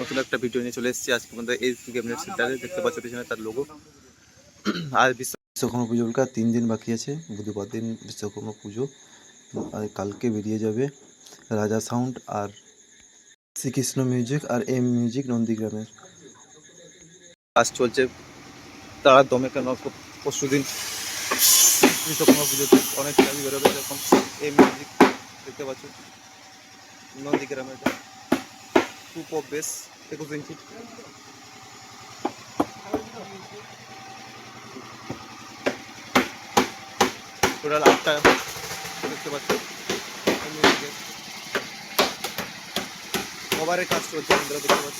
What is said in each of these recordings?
নতুন একটা ভিডিও নিয়ে চলে এসেছি। আজকে আমাদের এই গেমনেট সেন্টারে দেখতে পাচ্ছ পিছনে তার লোগো আর বিশ্ব- বিশ্বকর্মা পুজো কার তিন দিন বাকি আছে। বুধবার দিন বিশ্বকর্মা পুজো। আর কালকে বেরিয়ে যাবে রাজা সাউন্ড আর শ্রীকৃষ্ণ মিউজিক আর এম মিউজিক নন্দীগ্রামের। কাজ চলছে। তারা দমে কেন পরশু দিন বিশ্বকর্মা পুজোতে অনেক গাড়ি বেরোবে। এরকম এম মিউজিক দেখতে পাচ্ছ। নন্দীগ্রামের। টু পপ বেস একুশ ইঞ্চি টোটাল আটটা দেখতে পাচ্ছ। কভারের কাজ চলছে বন্ধুরা, দেখতে পাচ্ছ।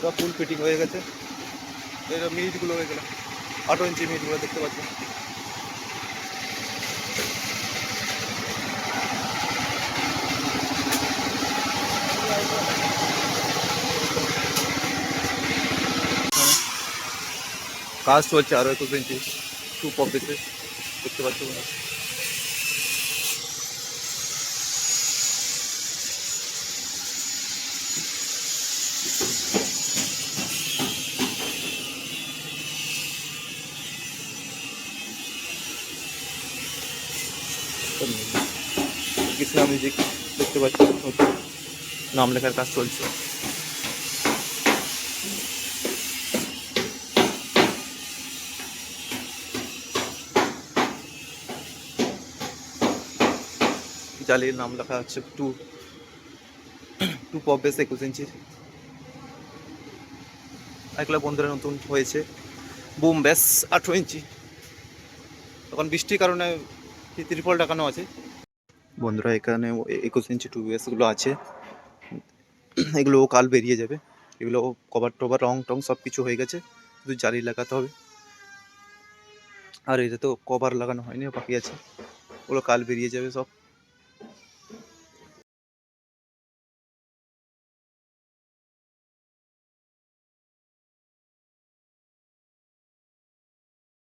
সব ফুল ফিটিং হয়ে গেছে। এটা মিনিটগুলো হয়ে গেল। আঠারো ইঞ্চি মিনিটগুলো দেখতে পাচ্ছ। কাজ চলছে আরও একুশ ইঞ্চি টু পপ দিতে দেখতে পাচ্ছ তোমরা। কৃষ্ণা মিউজিক দেখতে পাচ্ছ নাম লেখার কাজ চলছে জালির নাম লেখা আছে টু টু পপ বেস একুশ ইঞ্চি। এগুলো বন্ধুরা নতুন হয়েছে। বুম ব্যাস আঠেরো ইঞ্চি। তখন বৃষ্টির কারণে ত্রিফল টাকানো আছে? বন্ধুরা, এখানে একুশ ইঞ্চি টু বেসগুলো আছে। এগুলো কাল বেরিয়ে যাবে। এগুলো কভার টভার, রং টং সব কিছু হয়ে গেছে। শুধু জালি লাগাতে হবে। আর এটা তো কভার লাগানো হয়নি, বাকি আছে। ওগুলো কাল বেরিয়ে যাবে সব।